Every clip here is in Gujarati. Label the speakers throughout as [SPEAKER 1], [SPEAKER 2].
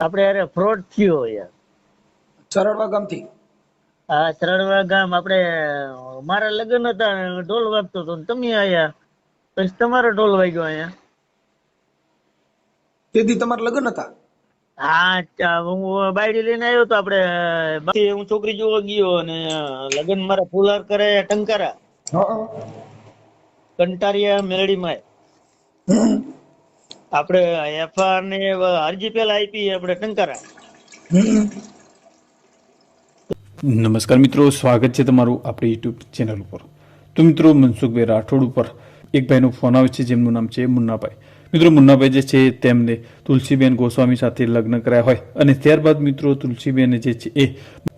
[SPEAKER 1] આપણે અરે ફ્રોડ થયો યાર.
[SPEAKER 2] સરળવા ગામથી?
[SPEAKER 1] હા સરળવા ગામ આપણે મારા લગ્ન હતા ઢોલ વાગતો હતો તમે આયા? પછી તમારો ઢોલ વાગ્યો અહીંયા.
[SPEAKER 2] તેથી તમારા લગ્ન હતા?
[SPEAKER 1] હા હું બાયડી લઈને આવ્યો તો આપણે બાકી હું છોકરી જોવા ગયો અને લગ્ન મારા ફુલાર કરે ટંકારા. કંટારિયા મેલડીમાં.
[SPEAKER 2] હમ.
[SPEAKER 1] આપણે એફઆર ને અરજી પેલા આપી, આપણે ટંકારા
[SPEAKER 3] નમસ્કાર મિત્રો, સ્વાગત છે તમારું આપણી યુટ્યુબ ચેનલ ઉપર. તો મિત્રો, મનસુખભાઈ રાઠોડ ઉપર એક ભાઈનો ફોન આવે છે, જેમનું નામ છે મુન્નાભાઈ. મિત્રો મુન્નાભાઈ જે છે તેમને તુલસીબેન ગોસ્વામી સાથે લગ્ન કર્યા હોય અને ત્યારબાદ મિત્રો તુલસીબેને જે છે એ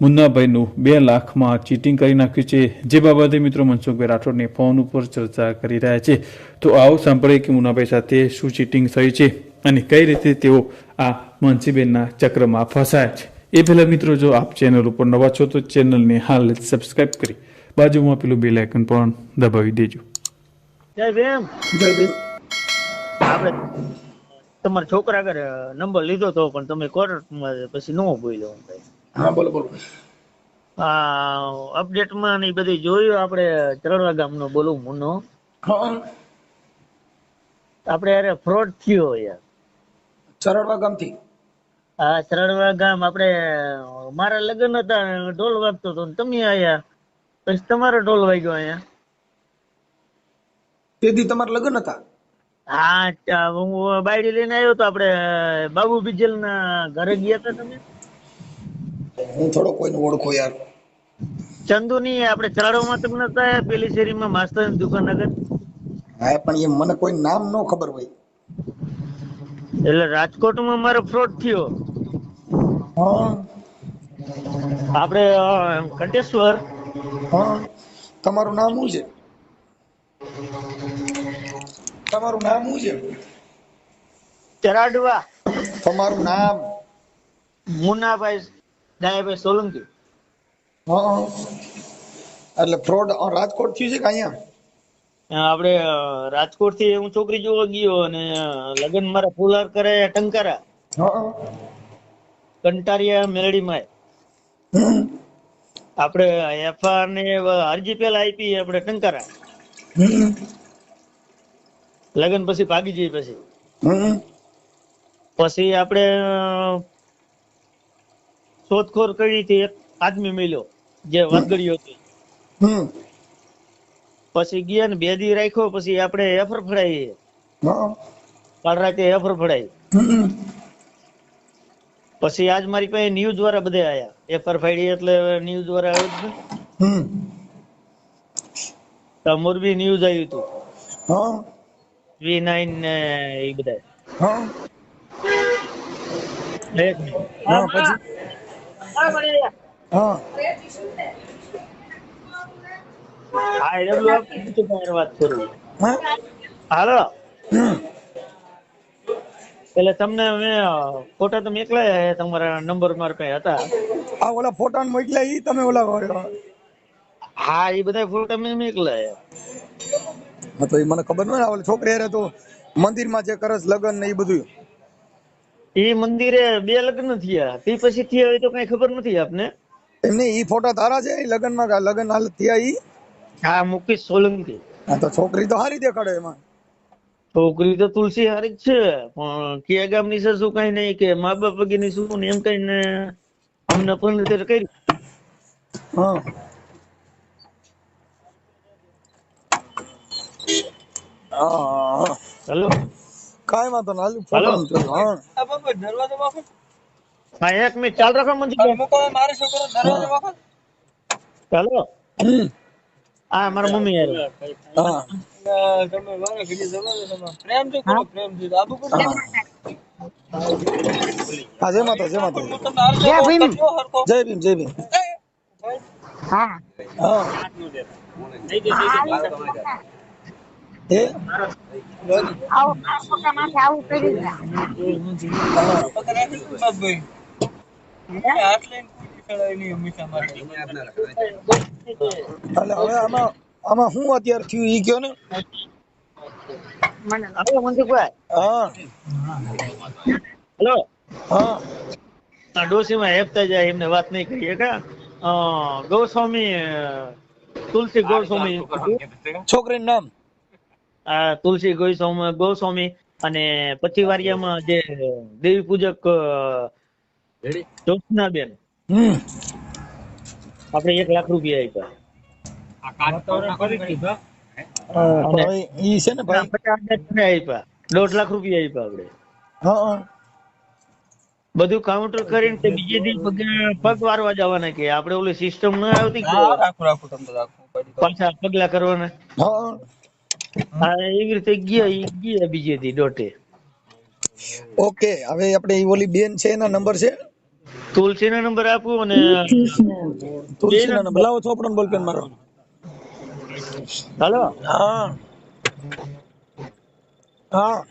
[SPEAKER 3] મુન્નાભાઈનું બે લાખમાં ચીટિંગ કરી નાખ્યું છે. જે બાબતે મિત્રો મનસુખભાઈ રાઠોડને ફોન ઉપર ચર્ચા કરી રહ્યા છે. તો આવો સાંભળે કે મુન્નાભાઈ સાથે શું ચીટિંગ થઈ છે અને કઈ રીતે તેઓ આ મનસીબેનના ચક્રમાં ફસાયા છે. એ પહેલા મિત્રો જો આપ ચેનલ ઉપર નવા છો તો ચેનલને હાલ સબસ્ક્રાઈબ સબસ્ક્રાઇબ કરી બાજુમાં પેલું બેલ આઇકન પણ દબાવી દેજો.
[SPEAKER 1] જય ભીમ.
[SPEAKER 2] જય ભીમ.
[SPEAKER 1] આપણે તમારા છોકરા આગળ નંબર લીધો તો પણ તમે કોર્ટમાં પછી નો બોલ્યો
[SPEAKER 2] હા બોલો બોલો.
[SPEAKER 1] આ અપડેટમાં ને બધું જોયું આપણે ચરણવા ગામનો બોલું
[SPEAKER 2] મુનો
[SPEAKER 1] આપણે અરે ફ્રોડ થયો યાર.
[SPEAKER 2] ચરણવા ગામથી?
[SPEAKER 1] આ ચરણવા ગામ આપણે મારા લગ્ન હતા ઢોલ વાગતો હતો તમે આયા. પછી તમારો ઢોલ વાગ્યો અહીંયા.
[SPEAKER 2] તેથી તમારા લગ્ન હતા?
[SPEAKER 1] હા હું બાયડી લઈને આવ્યો તો આપણે બાબુ બિજલ ના ઘરે ગયા હતા તમે?
[SPEAKER 2] હું થોડો કોઈને ઓળખો યાર.
[SPEAKER 1] ચંદુ ની આપણે ચરાડોમાં તમને હતા પેલી શેરીમાં માસ્તર દુકાન આગળ?
[SPEAKER 2] હા પણ એ મને કોઈ નામ નો ખબર હોય.
[SPEAKER 1] એટલે રાજકોટમાં મારો ફ્રોડ થયો. આપણે કંટેશ્વર.
[SPEAKER 2] હા. તમારું નામ શું છે? તમારું નામ શું છે?
[SPEAKER 1] ચરાડવા.
[SPEAKER 2] તમારું નામ?
[SPEAKER 1] મુન્નાભાઈ દયાભાઈ સોલંકી.
[SPEAKER 2] હા એટલે ફ્રોડ રાજકોટ થયું છે કે અહીંયા?
[SPEAKER 1] આપણે રાજકોટથી હું છોકરી જોવા ગયો અને લગન મારા ફુલાર કરાયા ટંકારા.
[SPEAKER 2] કંટારિયા
[SPEAKER 1] કંટારિયા માય
[SPEAKER 2] આપડે
[SPEAKER 1] આપણે એફઆર ને અરજી પેલા આપી આપણે ટંકારા. લગ્ન પછી ભાગી જઈએ પછી. પછી આપણે શોધખોર શોધખોળ કરી હતી એક આદમી મળ્યો જે વાદગડીયો હતો પછી ગયા ને બે દી રાખ્યો પછી આપણે એફર ફડાઈ કાલ રાતે એફર ફડાઈ પછી આજ મારી પાસે ન્યૂઝ વાળા બધે આયા. એફર ફાડી એટલે ન્યૂઝ વાળા આવ્યું મોરબી ન્યૂઝ આવ્યું હતું.
[SPEAKER 2] હા.
[SPEAKER 1] વી નાઇન ને એ બધા
[SPEAKER 2] હા
[SPEAKER 1] એક
[SPEAKER 2] હા પછી હા
[SPEAKER 1] હા એ ડબલું આપી દીધું તમારે વાત કરું
[SPEAKER 2] હા
[SPEAKER 1] હાલો એટલે તમને મેં ફોટા તમે એકલા તમારા નંબર મારા પાસે હતા
[SPEAKER 2] આ ઓલા ફોટા મોકલ્યા ઈ તમે ઓલા
[SPEAKER 1] હા એ બધા ફોટા મેં મોકલા
[SPEAKER 2] હા તો એ મને ખબર ન આવે છોકરી હારે તો મંદિરમાં જે કરસ લગન ને એ બધું.
[SPEAKER 1] એ મંદિરે બે લગ્ન થયા. તે પછી થયા હોય તો કઈ ખબર નથી આપને?
[SPEAKER 2] એમને ઈ ફોટા તારા છે લગનમાં કા લગન હાલ થયા ઈ?
[SPEAKER 1] હા મુકેશ સોલંકી.
[SPEAKER 2] હા તો છોકરી તો હારી દેખાડે એમાં.
[SPEAKER 1] છોકરી તો તુલસી હારી જ છે પણ કયા ગામની છે શું કઈ નહીં કે મા બાપ વગેરેની શું ને એમ ને અમને પણ કરી.
[SPEAKER 2] હા હા હા.
[SPEAKER 1] હેલો
[SPEAKER 2] કાંઈ વાંધો ના હાલ
[SPEAKER 1] હાલો.
[SPEAKER 2] ફોટો હા
[SPEAKER 1] હા એક મિનિટ ચાલ રાખો મંજી હેલો
[SPEAKER 2] હમ.
[SPEAKER 1] હા મારા મમ્મી યાર
[SPEAKER 2] હા હા જય માતા જય માતા
[SPEAKER 4] જય ભીમ
[SPEAKER 2] જય ભીમ જય ભીમ
[SPEAKER 4] હા
[SPEAKER 2] હા આમાં આમાં અત્યારે થયું ઈ કયો ને?
[SPEAKER 4] મને
[SPEAKER 1] હાલો મંજીભાઈ.
[SPEAKER 2] હા.
[SPEAKER 1] હેલો.
[SPEAKER 2] હા.
[SPEAKER 1] આ હેપતા જાય એમને વાત નહીં કરીએ કે? ગૌસ્વામી તુલસી ગોસ્વામી.
[SPEAKER 2] છોકરીનું નામ?
[SPEAKER 1] આ તુલસી ગોસ્વામી ગોસ્વામી અને પછી વારિયામાં જે દેવી પૂજક અ, જ્યોત્સનાબેન આપણે એક લાખ રૂપિયા આપ્યા. દોઢ લાખ રૂપિયા આપ્યા આપણે. બધું કાઉન્ટર કરીને તે બીજે દી પગ પગ વારવા જવાના કે આપણે ઓલી સિસ્ટમ ન આવતી પાછા પગલા કરવાના. એવી રીતે ગયા ગયા બીજે દી દોઢે.
[SPEAKER 2] ઓકે હવે આપણે ઓલી બેન છે એના નંબર છે?
[SPEAKER 1] તુલસીનો નંબર આપો અને
[SPEAKER 2] તુલસીના નંબર. લાવો ચોપડો બોલ પેન મારો.
[SPEAKER 1] હાલો?
[SPEAKER 2] હા. હા.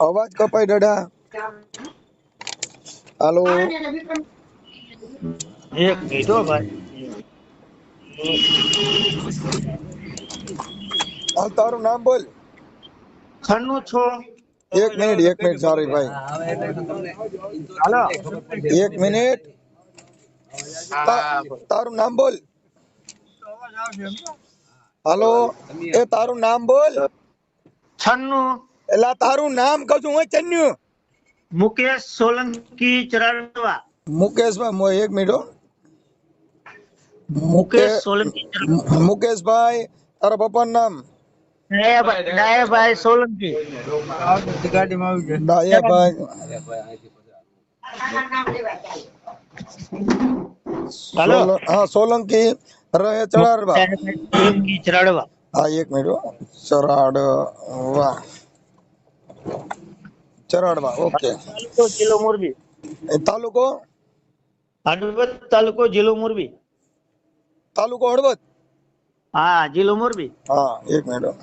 [SPEAKER 2] અવાજ કપાય ડડા હાલો.
[SPEAKER 1] એક મિનિટ હો ભાઈ.
[SPEAKER 2] હાલ તારું નામ બોલ.
[SPEAKER 1] છન્નું છો.
[SPEAKER 2] એક મિનિટ એક મિનિટ સોરી ભાઈ.
[SPEAKER 1] હાલો.
[SPEAKER 2] એક મિનિટ. તારું નામ બોલ. હાલો. એ તારું નામ બોલ.
[SPEAKER 1] છન્નું.
[SPEAKER 2] એલા તારું નામ કહું છું હું ચન્યું
[SPEAKER 1] મુકેશ સોલંકી ચરાડવા.
[SPEAKER 2] મુકેશભાઈ એક મિનિટ.
[SPEAKER 1] મુકેશ સોલંકી.
[SPEAKER 2] મુકેશભાઈ તારા પપ્પાનું નામ?
[SPEAKER 1] ડાયાભાઈ સોલંકી.
[SPEAKER 2] ડાયાભાઈ.
[SPEAKER 1] હાલો.
[SPEAKER 2] હા સોલંકી રહે
[SPEAKER 1] ડાયાભાઈ સોલંકી ચરાડવા.
[SPEAKER 2] હા એક મિનિટ. ચરાડવા. ચરાડવા ઓકે.
[SPEAKER 1] જિલ્લો મોરબી.
[SPEAKER 2] તાલુકો?
[SPEAKER 1] તાલુકો જિલ્લો મોરબી.
[SPEAKER 2] તાલુકો હળવદ?
[SPEAKER 1] હા જિલ્લો મોરબી.
[SPEAKER 2] હા એક મિનિટ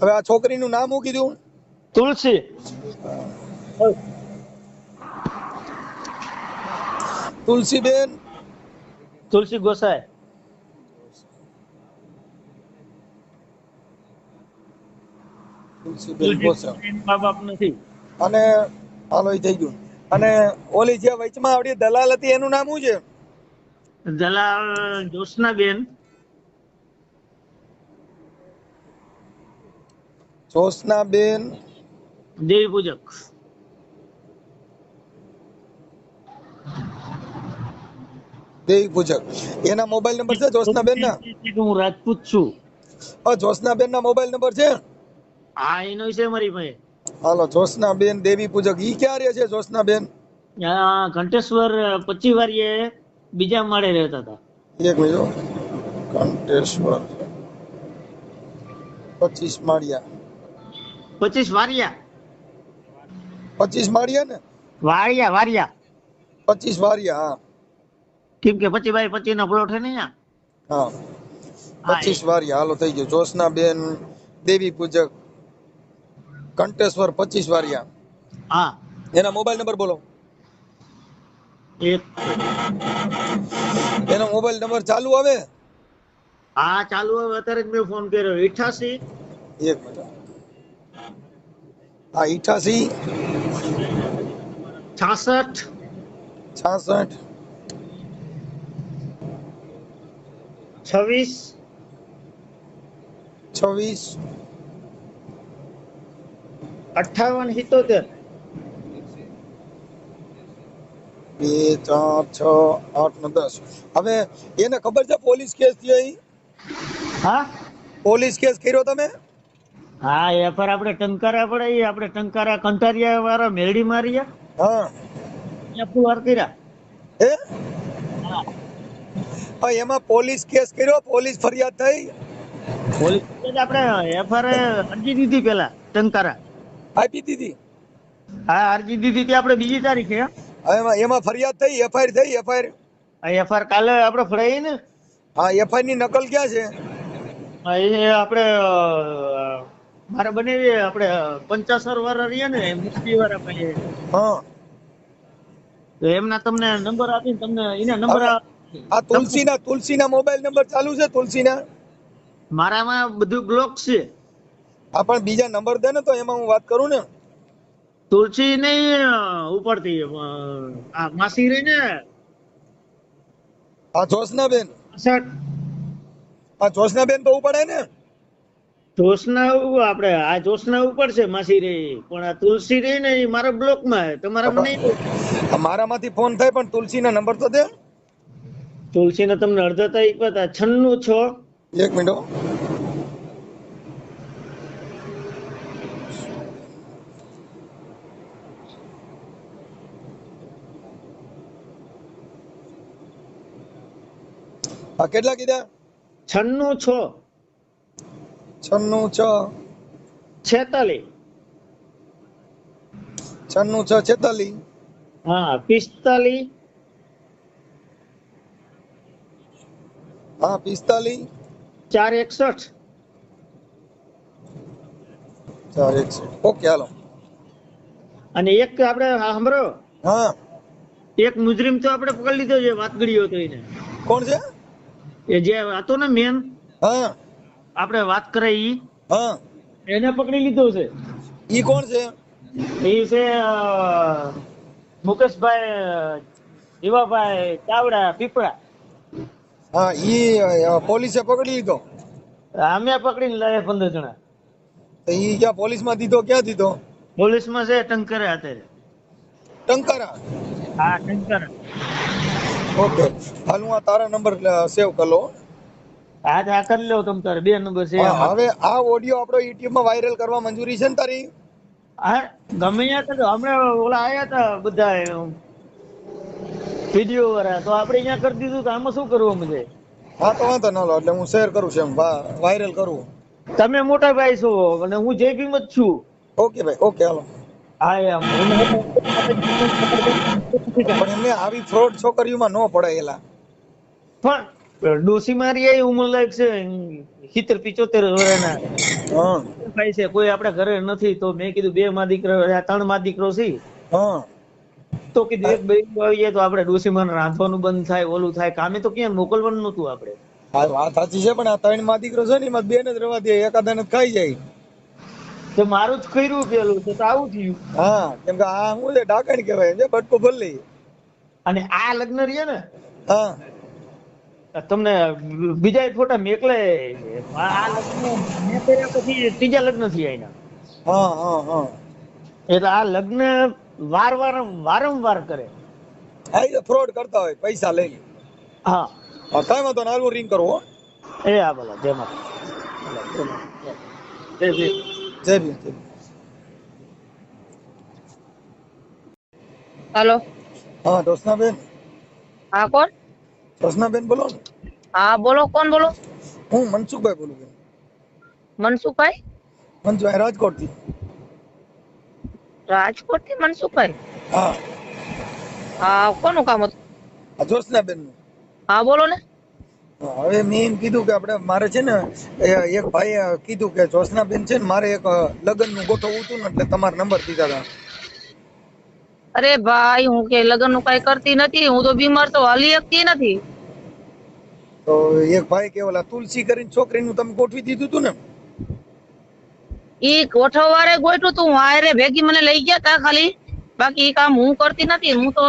[SPEAKER 2] હવે આ છોકરીનું નામ શું કીધું?
[SPEAKER 1] તુલસી.
[SPEAKER 2] તુલસીબેન?
[SPEAKER 1] તુલસી ગોસાઈ.
[SPEAKER 2] તુલસીબેન ગોસ્વામી.
[SPEAKER 1] મા બાપ નથી.
[SPEAKER 2] અને હાલો થઈ ગયું. અને ઓલી જે વચમાં આવડી દલાલ હતી એનું નામ શું છે?
[SPEAKER 1] દલાલ જ્યોત્સનાબેન
[SPEAKER 2] જોશનાબેન
[SPEAKER 1] દેવી પૂજક.
[SPEAKER 2] દેવી પૂજક. એના મોબાઈલ નંબર છે જોશનાબેન ના
[SPEAKER 1] હું રાજપૂત છું.
[SPEAKER 2] જોશનાબેન ના મોબાઈલ નંબર છે?
[SPEAKER 1] હા એનો છે મારી ભાઈ.
[SPEAKER 2] હાલો જોશનાબેન દેવી પૂજક. ઈ ક્યાં રહે છે જોશનાબેન
[SPEAKER 1] બેન ઘંટેશ્વર પચી વારીએ બીજા માળે રહેતા હતા.
[SPEAKER 2] એક મિનિટ ઘંટેશ્વર. પચીસ માળિયા.
[SPEAKER 1] પચીસ વારિયા.
[SPEAKER 2] પચીસ માળિયા ને?
[SPEAKER 1] વારિયા વારિયા.
[SPEAKER 2] પચીસ વારિયા હા.
[SPEAKER 1] કેમ કે પચી બાય પચી નો પ્લોટ છે ને
[SPEAKER 2] હા.
[SPEAKER 1] હા,
[SPEAKER 2] પચીસ વારિયા. હાલો થઈ ગયો. ગયું જોશનાબેન દેવી પૂજક. કંટેશ્વર પચીસ વાળિયા
[SPEAKER 1] હા.
[SPEAKER 2] એના મોબાઈલ નંબર બોલો. એનો મોબાઈલ નંબર ચાલુ આવે?
[SPEAKER 1] હા ચાલુ આવે. અત્યારે જ મેં ફોન કર્યો. અઠાસી
[SPEAKER 2] એક મિનિટ. હા અઠાસી
[SPEAKER 1] છાસઠ?
[SPEAKER 2] છાસઠ.
[SPEAKER 1] છવ્વીસ?
[SPEAKER 2] છવ્વીસ.
[SPEAKER 1] અઠાવન સિત્તોતેર.
[SPEAKER 2] બે ચાર છ આઠ ને દસ. હવે એને ખબર છે પોલીસ કેસ થયો ઈ?
[SPEAKER 1] હા?
[SPEAKER 2] પોલીસ કેસ કર્યો તમે?
[SPEAKER 1] હા એ પર આપણે ટંકારા પડે આપણે ટંકારા કંટારિયા વાળા મેળી માર્યા
[SPEAKER 2] હા.
[SPEAKER 1] ત્યાં કર્યા.
[SPEAKER 2] હા?
[SPEAKER 1] હા.
[SPEAKER 2] એમાં પોલીસ કેસ કર્યો પોલીસ ફરિયાદ થઈ?
[SPEAKER 1] પોલીસ આપણે એફઆર અરજી દીધી પેલા ટંકારા.
[SPEAKER 2] આપી દીધી.
[SPEAKER 1] હા અરજી દીધી હતી આપણે બીજી તારીખે.
[SPEAKER 2] એમાં એમાં ફરિયાદ થઈ એફઆઈઆર થઈ એફઆઈઆર.
[SPEAKER 1] એફઆઈઆર કાલે આપણે ફરાઈ ને?
[SPEAKER 2] હા એફઆઈઆરની નકલ ક્યાં છે?
[SPEAKER 1] એ આપણે મારે બનાવી આપણે પંચાસર વાળા રહીએ ને મુક્તિ વાળા પાસે
[SPEAKER 2] હા.
[SPEAKER 1] તો એમના તમને નંબર આપીને તમને એના નંબર
[SPEAKER 2] આ તુલસીના તુલસીના મોબાઈલ નંબર ચાલુ છે તુલસીના?
[SPEAKER 1] મારામાં બધું બ્લોક છે.
[SPEAKER 2] આ પણ બીજા નંબર દે ને તો એમાં હું વાત કરું ને.
[SPEAKER 1] તુલસી નહીં ઉપરથી આ માસી રહી ને?
[SPEAKER 2] આ જોશનાબેન.
[SPEAKER 1] સર
[SPEAKER 2] આ જોશનાબેન તો ઉપડે ને?
[SPEAKER 1] જોશના આપણે આ જોશના ઉપર છે માસી રે પણ આ તુલસી રહી ને એ મારા બ્લોકમાં તમારા
[SPEAKER 2] મને મારામાંથી ફોન થાય પણ તુલસી ના નંબર તો દે.
[SPEAKER 1] તુલસી ને તમને અડધા તારીખ પર છન્નું છ.
[SPEAKER 2] એક મિનિટ હો. કેટલા કીધા?
[SPEAKER 1] છન્નું છ.
[SPEAKER 2] છન્નું છ.
[SPEAKER 1] છેતાલી
[SPEAKER 2] છન્નું છ છેતાલી
[SPEAKER 1] હા પિસ્તાલી
[SPEAKER 2] હા પિસ્તાલી
[SPEAKER 1] ચાર એકસઠ.
[SPEAKER 2] ચાર એકસઠ. Okay hello.
[SPEAKER 1] અને એક આપણે સાંભળો.
[SPEAKER 2] હા.
[SPEAKER 1] એક મુજરીમ તો આપણે પકડી લીધો છે વાત ગળ્યો એને
[SPEAKER 2] કોણ છે?
[SPEAKER 1] એ જે હતો ને મેન
[SPEAKER 2] હા.
[SPEAKER 1] આપણે વાત કરે ઈ.
[SPEAKER 2] હા.
[SPEAKER 1] એને પકડી લીધો છે.
[SPEAKER 2] ઈ કોણ છે?
[SPEAKER 1] એ છે મુકેશભાઈ જીવાભાઈ ચાવડા પીપળા.
[SPEAKER 2] હા ઈ પોલીસે પકડી લીધો?
[SPEAKER 1] અમે પકડીને લાયા પંદર જણા.
[SPEAKER 2] ઈ ક્યાં પોલીસમાં દીધો ક્યાં દીધો?
[SPEAKER 1] પોલીસમાં છે ટંકરે અત્યારે
[SPEAKER 2] ટંકારા?
[SPEAKER 1] હા ટંકર.
[SPEAKER 2] ઓકે. હાલ હું આ તારા નંબર સેવ કરી લઉં
[SPEAKER 1] હા. તો આ કરી લો તમ તારે બે નંબર છે.
[SPEAKER 2] હવે આ ઓડિયો આપણો યુટ્યુબમાં વાયરલ કરવા મંજૂરી છે ને તારી?
[SPEAKER 1] હા ગમે ત્યાં તો હમણાં ઓલા આયા હતા બધા વીડિયો વાળા. તો આપણે અહીંયા કરી દીધું તો આમાં શું કરવું મજે
[SPEAKER 2] હા તો વાંધો ના લો એટલે હું શેર કરું છું એમ. વાયરલ કરું.
[SPEAKER 1] તમે મોટા ભાઈ છો અને હું જે કિંમત છું.
[SPEAKER 2] ઓકે ભાઈ ઓકે હાલો. પણ એમને આવી ફ્રોડ છોકરીઓમાં ન પડાયેલા
[SPEAKER 1] પણ ડોસી મારી એ ઉંમર લાયક છે સિત્તેર પિચોતેર વર્ષના ભાઈ છે કોઈ આપણા ઘરે નથી તો મેં કીધું બે માં દીકરો ત્રણમાં દીકરો છે.
[SPEAKER 2] હા.
[SPEAKER 1] તો કીધું એક બે આવી જાય તો આપણે ડોસી માં રાંધવાનું બંધ થાય ઓલું થાય કામે તો ક્યાં મોકલવાનું નતું આપણે.
[SPEAKER 2] વાત સાચી છે પણ આ ત્રણમાં દીકરો છે ને એમાં બે જ રવા દે એકાદાને જ ખાઈ જાય.
[SPEAKER 1] તો મારું જ કર્યું પેલું તો આવું થયું.
[SPEAKER 2] હા કેમ કે આ હું છે ડાકણ કહેવાય છે બટકો ભરલી.
[SPEAKER 1] અને આ લગ્ન રહ્યા ને?
[SPEAKER 2] હા.
[SPEAKER 1] તમને બીજા ફોટા મેકલે. આ લગ્ન મેં કર્યા પછી ત્રીજા લગ્ન થયા એના.
[SPEAKER 2] હા હા હા.
[SPEAKER 1] એટલે આ લગ્ન વાર વાર વારંવાર કરે.
[SPEAKER 2] હા એ ફ્રોડ કરતા હોય પૈસા લઈ
[SPEAKER 1] હા.
[SPEAKER 2] હા કાંઈ વાંધો ના હાલ રિંગ કરવો
[SPEAKER 1] એ આ ભલા જય માતા જય. જય ભીમ.
[SPEAKER 4] હાલો.
[SPEAKER 2] હા જોશનાબેન
[SPEAKER 4] હા કોણ?
[SPEAKER 2] જોશનાબેન બોલો
[SPEAKER 4] હા બોલો કોણ બોલો?
[SPEAKER 2] હું મનસુખભાઈ બોલું છું.
[SPEAKER 4] મનસુખભાઈ?
[SPEAKER 2] મનસુખભાઈ
[SPEAKER 4] રાજકોટથી રાજકોટથી મનસુખભાઈ?
[SPEAKER 2] હા.
[SPEAKER 4] હા કોનું કામ હતું?
[SPEAKER 2] જોશનાબેનનું
[SPEAKER 4] હા બોલો ને.
[SPEAKER 2] હવે મેં એમ કીધું કે આપણે મારે છે ને એક ભાઈએ કીધું કે જોશનાબેન છે ને મારે એક લગ્નનું ગોઠવવું હતું ને એટલે તમારો નંબર દીધા હતા.
[SPEAKER 4] અરે ભાઈ હું કે લગ્નનું કઈ કરતી નથી હું તો બીમાર તો હાલી શકતી નથી.
[SPEAKER 2] તો એક ભાઈ કે ઓલા તુલસી કરીને છોકરીનું તમે ગોઠવી દીધું હતું ને?
[SPEAKER 4] ઈ ગોઠવવારે ગોઠવું તું હારે ભેગી મને લઈ ગયા તા ખાલી. બાકી કામ હું કરતી નથી હું તો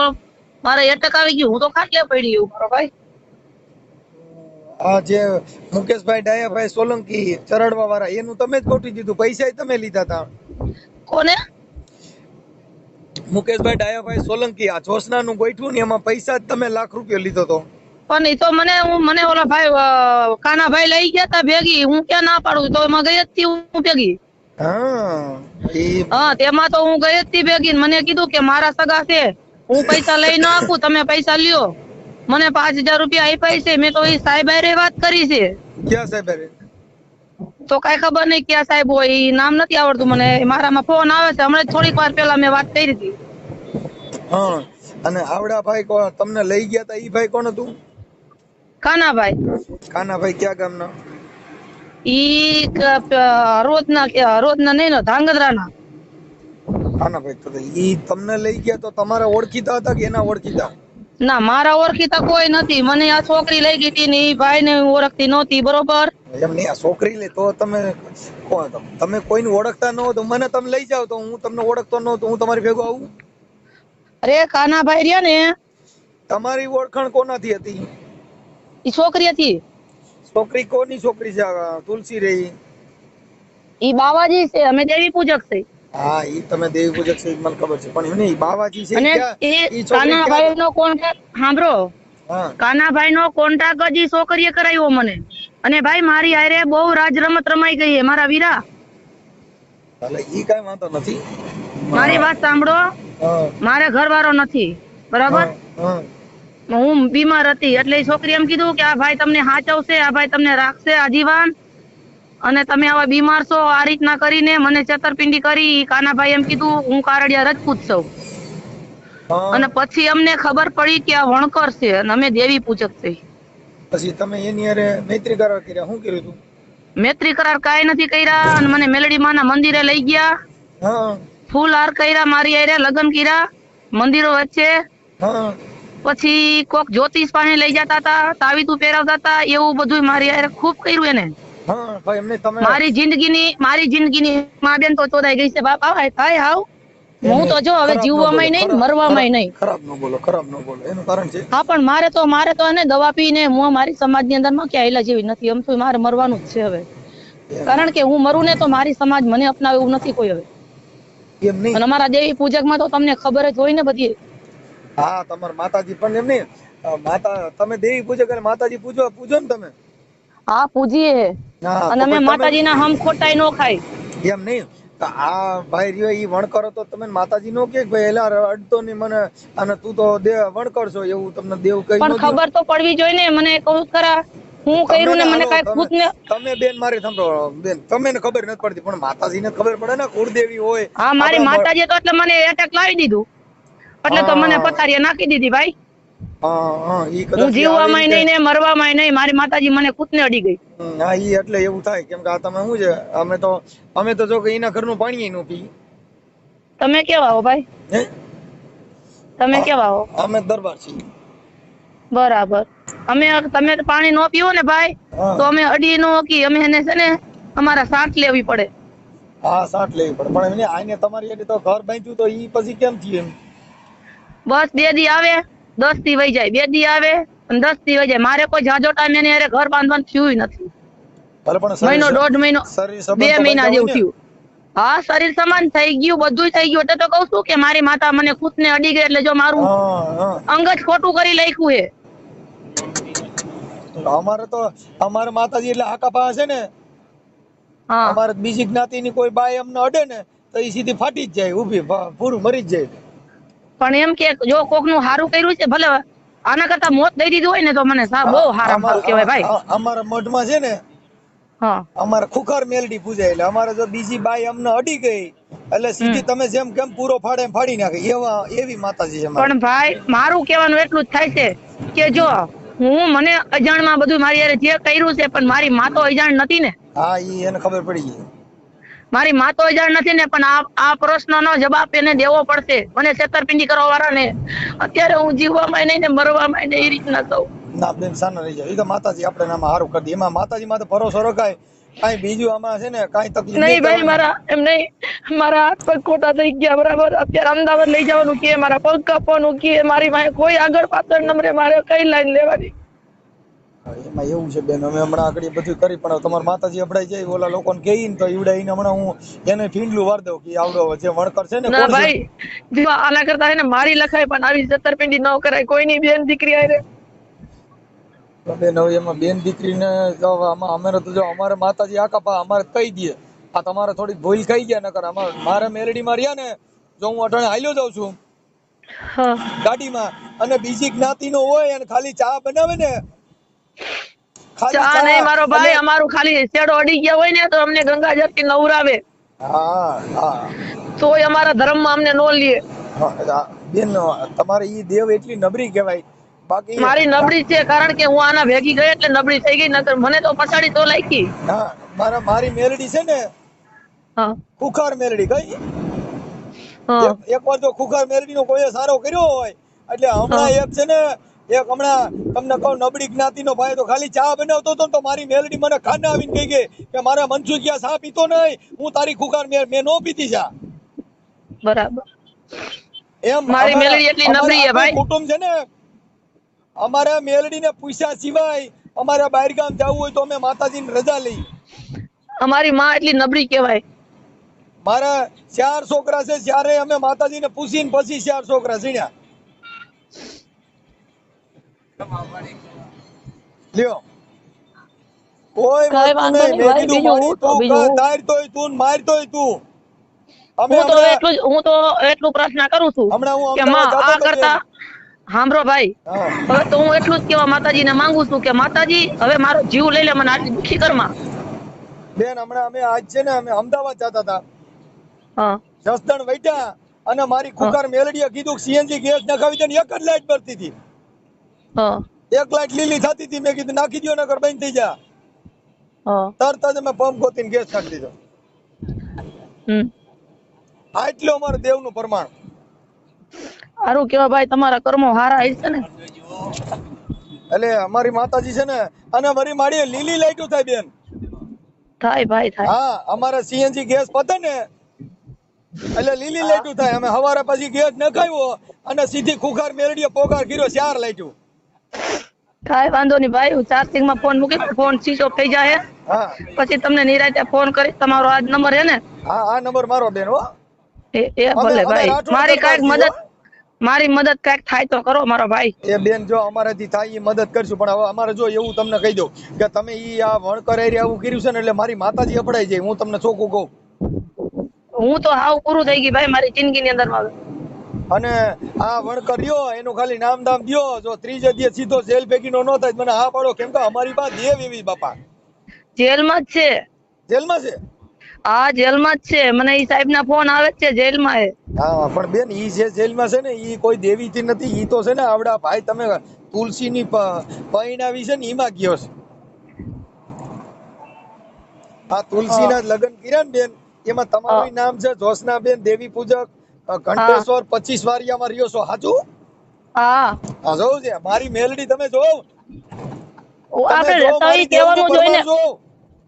[SPEAKER 4] મારે એટક આવી ગયું હું તો ખાટલે પડી ગયું મારો ભાઈ.
[SPEAKER 2] જે મુકેશભાઈ ડાયાભાઈ સોલંકી ચરડવા વાળા એનું તમે જ ગોઠવી દીધું. પૈસા તમે લીધા હતા
[SPEAKER 4] કોને?
[SPEAKER 2] મુકેશભાઈ ડાયાભાઈ સોલંકી આ જોશનાનું ગોઠવું ને એમાં પૈસા જ તમે લાખ રૂપિયા લીધો હતો
[SPEAKER 4] પણ એ તો મને હું મને ઓલા ભાઈ કાનાભાઈ લઈ ગયા તા ભેગી. હું ક્યાં ના પાડું? તો એમાં ગઈ જ તી હું ભેગી.
[SPEAKER 2] હા
[SPEAKER 4] હા તેમાં તો હું ગઈ હતી ભેગી ને મને કીધું કે મારા સગા છે. હું પૈસા લઈ ન આપું તમે પૈસા લ્યો. મને પાંચ હજાર રૂપિયા આપ્યા છે. મેં તો એ સાહેબ હારે વાત કરી છે.
[SPEAKER 2] ક્યાં સાહેબ
[SPEAKER 4] તો કઈ ખબર નહીં ક્યાં સાહેબ હોય નામ નથી આવડતું મને. મારામાં ફોન આવે છે. હમણાં થોડીક વાર પહેલા મેં વાત કરી હતી.
[SPEAKER 2] હા અને આવડા ભાઈ તમને લઈ ગયા તા ઈ ભાઈ કોણ હતું?
[SPEAKER 4] કાનાભાઈ.
[SPEAKER 2] કાનાભાઈ ક્યાં ગામના?
[SPEAKER 4] ઈ રોજના રોજના નહીં ધાંગધ્રાના.
[SPEAKER 2] કાનાભાઈ તો ઈ તમને લઈ ગયા તો તમારા ઓળખીતા હતા કે એના ઓળખીતા?
[SPEAKER 4] ના મારા ઓળખીતા કોઈ નથી. મને આ છોકરી લઈ ગઈ હતી ને ભાઈ ને ઓળખતી નહોતી બરોબર?
[SPEAKER 2] એમ નહીં આ છોકરી લે તો તમે તમે? કોઈને ઓળખતા ન તો મને તમે લઈ જાઓ તો હું તમને ઓળખતો ન તો હું તમારી ભેગો આવું?
[SPEAKER 4] અરે કાનાભાઈ રહ્યા ને?
[SPEAKER 2] તમારી ઓળખાણ કોનાથી હતી?
[SPEAKER 4] એ છોકરી હતી.
[SPEAKER 2] છોકરી કોની છોકરી છે? તુલસી રહી
[SPEAKER 4] ઈ બાવાજી છે અમે દેવી પૂજક છે.
[SPEAKER 2] હા ઈ તમે દેવી પૂજક છે મને ખબર છે. પણ એને બાવાજી છે
[SPEAKER 4] અને એ કાનાભાઈ નો કોન્ટ્રાક્ટ સાંભળો. કાનાભાઈ નો કોન્ટ્રાક્ટ જ છોકરીએ કરાવ્યો મને. અને ભાઈ મારી હારે બહુ રાજ રમત રમાઈ ગઈ છે મારા વીરા.
[SPEAKER 2] એટલે ઈ કાંઈ વાંધો નથી.
[SPEAKER 4] મારી વાત સાંભળો. મારે ઘરવાળો નથી. બરાબર?
[SPEAKER 2] હા,
[SPEAKER 4] બીમાર હતી એટલે છોકરી એમ કીધું કે આ ભાઈ તમને સાચવશે આ ભાઈ તમને રાખશે આજીવન. અને તમે આવા બીમાર છો આ રીતના કરીને મને છેતરપિંડી કરી કાનાભાઈ એમ કીધું હું કારડિયા રજપૂત છું. અને પછી અમને ખબર પડી કે આ વણકર છે અને અમે દેવી પૂજક છે
[SPEAKER 2] પછી તમે એની અરે મૈત્રી કરાર કર્યા શું કર્યું તું?
[SPEAKER 4] મૈત્રી કરાર કાંઈ નથી કર્યા અને મને મેલડી માના મંદિરે લઈ ગયા. ફૂલ હાર કર્યા મારી હારે લગ્ન કર્યા મંદિરો વચ્ચે. પછી કોક જ્યોતિષ પાસે લઈ જતા હતા તાવીતું પહેરાવતા હતા એવું બધું મારી હારે ખૂબ કર્યું એને. મારી જિંદગીની મારી જિંદગીની મા બેન તો ચોદાઈ ગઈ છે બાપ. હાય થાય હાવ હું તો જો હવે
[SPEAKER 2] બોલો,
[SPEAKER 4] નહીં મરવામાં નહીં.
[SPEAKER 2] ખરાબ ન બોલો ખરાબ ન બોલો. એનું કારણ છે?
[SPEAKER 4] હા પણ મારે તો મારે તો એને દવા પીને હું મારી સમાજની અંદરમાં ક્યાં ઈલા જેવી નથી. એમ તો મારે મરવાનું જ છે હવે. કારણ કે હું મરું ને તો મારી સમાજ મને અપનાવે એવું નથી કોઈ હવે.
[SPEAKER 2] એમ નહીં.
[SPEAKER 4] અને અમારા દેવી પૂજકમાં તો તમને ખબર જ હોય ને બધી.
[SPEAKER 2] હા તમારા માતાજી પણ એમ નહીં. માતા તમે દેવી પૂજક અને માતાજી પૂજો પૂજો ને તમે?
[SPEAKER 4] હા પૂજીએ. અને અમે માતાજીના હમ ખોટાઈ નો ખાય.
[SPEAKER 2] એમ નહીં. આ ભાઈ રહ્યો ઈ વણકરો તો તમે માતાજી નો કે ભાઈ એલા અડતો નહીં મને અને તું તો વણકર છો એવું તમને દેવ કહી
[SPEAKER 4] પણ ખબર તો પડવી જોઈએ ને મને કહું ખરા. હું કર્યું ને મને કઈ ભૂત ને
[SPEAKER 2] તમે બેન મારી સાંભળો બેન તમે ને ખબર નથી પડતી પણ માતાજીને ખબર પડે ને કુળદેવી હોય.
[SPEAKER 4] હા મારી માતાજી તો એટલે મને એટેક લાવી દીધું. એટલે તો મને. પથારીએ નાખી દીધી ભાઈ.
[SPEAKER 2] હા
[SPEAKER 4] જીવવામાં નહીં ને મરવામાં નહીં મારી માતાજી મને કૂતને અડી ગઈ.
[SPEAKER 2] હા ઈ એટલે એવું થાય કેમ કે આ તમે શું છે અમે તો અમે તો જો કે એના ઘરનું પાણી નું પી.
[SPEAKER 4] તમે કેવા હો ભાઈ? તમે કેવા હો?
[SPEAKER 2] અમે દરબાર છીએ.
[SPEAKER 4] બરાબર. અમે તમે પાણી નો પીવો ને ભાઈ તો અમે અડી નો કી અમે એને છે ને અમારા સાથ લેવી પડે.
[SPEAKER 2] હા સાટ લેવી પડે. પણ એને આઈને તમારી એટલે તો ઘર બાંધ્યું તો ઈ પછી કેમ થયું એમ?
[SPEAKER 4] બસ બે દી આવે દસથી વહી જાય. બે દી આવે અને દસથી વહી જાય. મારે કોઈ જાજો ટાઈમ એની અરે ઘર બાંધવાનું થયું નથી. મહિનો દોઢ મહિનો બે મહિના જેવું થયું. હા શરીર સમાન થઈ ગયું બધું થઈ ગયું. એટલે તો કઉ છું કે મારી માતા મને ખુદ ને અડી ગઈ એટલે જો મારું
[SPEAKER 2] હા હા.
[SPEAKER 4] અંગ જ ખોટું કરી લખ્યું હે
[SPEAKER 2] અમારે તો અમારે માતાજી એટલે હાકા પાસે છે ને.
[SPEAKER 4] હા.
[SPEAKER 2] અમારે બીજી જ્ઞાતિ ની કોઈ બાય અમને અડે ને તો એ સીધી ફાટી જ જાય ઊભી પૂરું મરી જ જાય.
[SPEAKER 4] પણ એમ કે જો કોકનું સારું કર્યું છે ભલે આના કરતા મોત દઈ દીધું હોય ને તો મને બહુ હારા મારું કહેવાય ભાઈ.
[SPEAKER 2] અમારા મઢમાં છે ને અમારે ખુખર મેલડી પૂજાય એટલે અમારે જો બીજી બાઈ અમને અડી ગઈ એટલે સીધી તમે જેમ કેમ પૂરો ફાડે ફાડી નાખે. એવા એવી માતાજી છે
[SPEAKER 4] પણ ભાઈ મારું કહેવાનું એટલું જ થાય છે કે જો હું મને અજાણમાં બધું મારી જે કર્યું છે પણ મારી માતો અજાણ નથી ને.
[SPEAKER 2] હા ઈ એને ખબર પડી ગઈ.
[SPEAKER 4] મારી માં તો અજાણ નથી ને પણ આ આ પ્રશ્નનો જવાબ એને દેવો પડશે. મને છેતરપિંડી કરવા વાળાને અત્યારે હું જીવવામાં નહીં ને મરવામાં નહીં એ રીતના સૌ
[SPEAKER 2] ના બેન સાના રહી જાય એ તો માતાજી આપણે નામાં હારું કરી દે. એમાં માતાજી માં તો ભરોસો રખાય. કાંઈ બીજું આમાં છે ને કાંઈ તકલીફ
[SPEAKER 4] નહીં ભાઈ મારા એમ નહીં. મારા હાથ પગ ખોટા થઈ ગયા બરાબર? અત્યારે અમદાવાદ લઈ જવાનું કે મારા પગ કાપવાનું કે મારી પાસે કોઈ આગળ પાછળ નંબરે મારે કઈ લાઈન લેવાની?
[SPEAKER 2] એમાં એવું છે બેન અમે હમણાં આગળ બધું કરી પણ તમારા માતાજી અપડાઈ જાય ઓલા લોકોને કહી ને તો ઈવડે ઈને હમણાં હું એને ફીંડલું વાર દઉં કે આવડો જે વણકર છે ને
[SPEAKER 4] ના ભાઈ જો આના કરતા હે ને મારી લખાય પણ આવી જતરપિંડી ન કરાય કોઈની બેન દીકરી હારે?
[SPEAKER 2] બેન હવે એમાં બેન દીકરીને જો આમાં અમે તો જો અમારે માતાજી આકા પા અમારે કહી દે. આ તમારે થોડીક ભૂલ કહી ગયા નકર અમારે મારે મેરડી માં રહ્યા ને જો હું અટાણે હાલ્યો જાઉં છું. ગાડીમાં. અને બીજી જ્ઞાતિનો હોય અને ખાલી ચા બનાવે ને
[SPEAKER 4] ચા નહીં મારો ભાઈ અમારું ખાલી શેડો અડી ગયા હોય ને તો અમને ગંગાજળથી નવરાવે. તોય અમારા ધર્મમાં અમને નો લે.
[SPEAKER 2] બેન તમારે ઈ દેવ એટલી નબળી કહેવાય. બાકી
[SPEAKER 4] મારી નબળી છે કારણ કે હું આના ભેગી ગઈ એટલે નબળી થઈ ગઈ નતર મને તો પછાડી તો લાગી.
[SPEAKER 2] હા મારા મારી મેલડી છે ને
[SPEAKER 4] હા.
[SPEAKER 2] ખુખાર મેલડી કઈ
[SPEAKER 4] હા.
[SPEAKER 2] એક- એકવાર જો ખુખાર મેલડી નો કોઈ સારો કર્યો હોય. એટલે હમણાં એક છે ને એક હમણાં તમને કહું નબળી જ્ઞાતિનો ભાઈ તો ખાલી ચા બનાવતો હતો તો મારી મેલડી મને ખાને આવીને કહી ગઈ કે મારા મનસુખિયા ચા પીતો નહીં હું તારી ખુકાર મેં મેં નો પીતી ચા.
[SPEAKER 4] બરાબર.
[SPEAKER 2] એમ
[SPEAKER 4] મારી મેલડી એટલી નબળી
[SPEAKER 2] છે
[SPEAKER 4] ભાઈ.
[SPEAKER 2] કુટુંબ છે ને અમારા મેલડીને પૂછ્યા સિવાય અમારા બહાર ગામ જવું હોય તો અમે માતાજીની રજા લઈ.
[SPEAKER 4] અમારી માં એટલી નબળી કહેવાય.
[SPEAKER 2] મારા ચાર છોકરા છે જ્યારે અમે માતાજીને પૂછીને પછી ચાર છોકરા સીણ્યા. લ્યો. કોઈ
[SPEAKER 4] વાંધો
[SPEAKER 2] નહીં.
[SPEAKER 4] નહીં
[SPEAKER 2] મેં કીધું
[SPEAKER 4] ભાઈ, બીજું હું તો- બીજું હું-
[SPEAKER 2] તું ને મારતોય તું.
[SPEAKER 4] હું તો એટલું હું તો એટલું પ્રાર્થના કરું છું કે માં આ કરતા સાંભળો ભાઈ. હવે તો હું એટલું જ કેવા માતાજીને માંગુ છું કે માતાજી હવે મારો જીવ લઈ લે મને આટલી દુખી કરમાં
[SPEAKER 2] બેન હમણાં અમે આજ છે ને અમે અમદાવાદ જતા હતા.
[SPEAKER 4] હા.
[SPEAKER 2] જસદણ વૈટ્યા અને મારી કુકર મેલડીએ કીધું સીએનજી ગેસ નખાવી દે ને એક જ લાઈટ ભરતી હતી. એક લાઈટ લીલી થતી હતી મેં કીધું નાખી દો નગર બંધ થઈ જા. તરત જ મેં પંપ ગોતીને ગેસ નાખી દીધો.
[SPEAKER 4] હમ.
[SPEAKER 2] અમારે દેવનું પ્રમાણ.
[SPEAKER 4] સારું કેવા ભાઈ તમારા કર્મો હારા છે ને.
[SPEAKER 2] એટલે અમારી માતાજી છે ને અને વરી માડીએ લીલી લાઈટો થાય બેન.
[SPEAKER 4] થાય ભાઈ થાય.
[SPEAKER 2] હા અમારે સીએનજી ગેસ પતે ને એટલે લીલી લાઈટો થાય. અમે હવારે પછી ગેસ નખાવ્યો અને સીધી ખુખાર મેળડીએ પોકાર કર્યો ચાર લાઈટો.
[SPEAKER 4] કાંઈ વાંધો નહીં ભાઈ હું ચાર્જિંગમાં ફોન મૂકી ફોન સ્વિચ ઓફ થઈ જાય
[SPEAKER 2] હા.
[SPEAKER 4] પછી તમને નિરાતે ફોન કરીશ તમારો આ નંબર હે ને?
[SPEAKER 2] હા આ નંબર મારો બેન હો.
[SPEAKER 4] એ એ ભલે ભાઈ. મારી કાઈક મદદ મારી મદદ કાંઈક થાય તો કરો મારો ભાઈ.
[SPEAKER 2] એ બેન જો અમારાથી થાય એ મદદ કરશું પણ હવે અમારે જો એવું તમને કહી દઉં કે તમે ઈ આ વણકર એરિયા આવું કર્યું છે ને એટલે મારી માતાજી અફડાઈ જાય હું તમને ચોખ્ખું કહું.
[SPEAKER 4] હું તો હાવ પૂરું થઈ ગઈ ભાઈ મારી જિંદગીની અંદરમાં
[SPEAKER 2] અને આ વણકર રહ્યો એનું ખાલી નામ દામ દ્યો. જો ત્રીજે દિવસ સીધો જેલ ભેગીનો નો થાય મને હા પાડો. કેમ કે અમારી પાસે દેવ એવી બાપા.
[SPEAKER 4] જેલમાં જ છે.
[SPEAKER 2] જેલમાં છે?
[SPEAKER 4] હા જેલમાં જ છે. મને ઈ સાહેબ ના ફોન આવે છે જેલમાં એ.
[SPEAKER 2] હા પણ બેન ઈ જે જેલમાં છે ને ઈ કોઈ દેવીથી નથી ઈ તો છે ને આવડા ભાઈ તમે તુલસી ની પૈણાવી છે ને ઈમાં ગયો છે. આ તુલસી ના લગ્ન કર્યા ને બેન એમાં તમારું નામ છે જોશના બેન દેવી પૂજક ઘંટેશ્વર પચીસ વારિયામાં રહ્યો છો. સાચું
[SPEAKER 4] હા.
[SPEAKER 2] હા જોઉં છે. મારી મેલડી તમે જોવો
[SPEAKER 4] આપણે રહેતા હોય કેવાનું
[SPEAKER 2] દેવનું
[SPEAKER 4] જોઈએ ને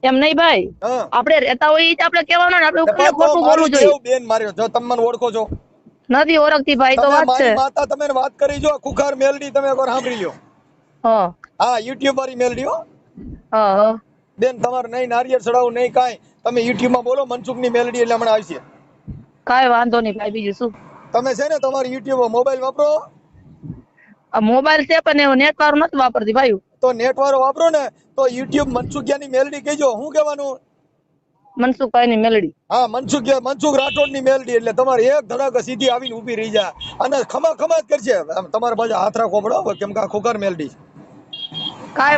[SPEAKER 4] એમ નહીં ભાઈ. આપણે રહેતા હોય આપણે કહેવાનું ને આપણે
[SPEAKER 2] એટલે
[SPEAKER 4] ખોટું બોલવું જોઈએ.
[SPEAKER 2] બેન માર્યો. જો તમે મને ઓળખો છો.
[SPEAKER 4] નથી ઓળખતી ભાઈ તો વાત છે.
[SPEAKER 2] મારી માતા તમે વાત કરી જો ખુખાર મેલડી તમે એકવાર સાંભળી લ્યો.
[SPEAKER 4] હા.
[SPEAKER 2] હા યુટ્યુબ વાળી મેલડી હો.
[SPEAKER 4] હા
[SPEAKER 2] બેન તમારે નહીં નારિયેળ ચડાવું નહીં કાંઈ. તમે યુટ્યુબમાં બોલો મનસુખની મેલડી એટલે હમણાં આવશે
[SPEAKER 4] કાંઈ વાંધો નહીં ભાઈ બીજું શું?
[SPEAKER 2] તમે છે ને તમારી યુટ્યુબ મોબાઈલ વાપરો?
[SPEAKER 4] આ મોબાઈલ છે પણ એવું નેટ વાળું નથી વાપરતી ભાઈ.
[SPEAKER 2] તો નેટ વાળો વાપરો ને તો યુટ્યુબ મનસુખિયાની મેલડી કહેજો. શું કહેવાનું?
[SPEAKER 4] મનસુખભાઈ ની મેલડી.
[SPEAKER 2] હા મનસુખ મનસુખ રાઠોડની મેલડી એટલે તમારે એક ધડક સીધી આવીને ઊભી રહી જાય અને ખમા ખમા જ કરશે તમારે પાછા હાથ રાખવો પડો હો, કેમ કે આ મેલડી છે.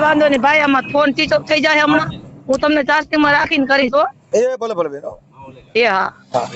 [SPEAKER 4] વાંધો નહીં ભાઈ આમાં ફોન સ્વિચ ઓફ થઈ જાય હમણાં. હું તમને ચાર્જિંગમાં રાખીને કરીશ હો.
[SPEAKER 2] એ ભલે ભલે બેરો
[SPEAKER 4] એ હા.
[SPEAKER 2] હા.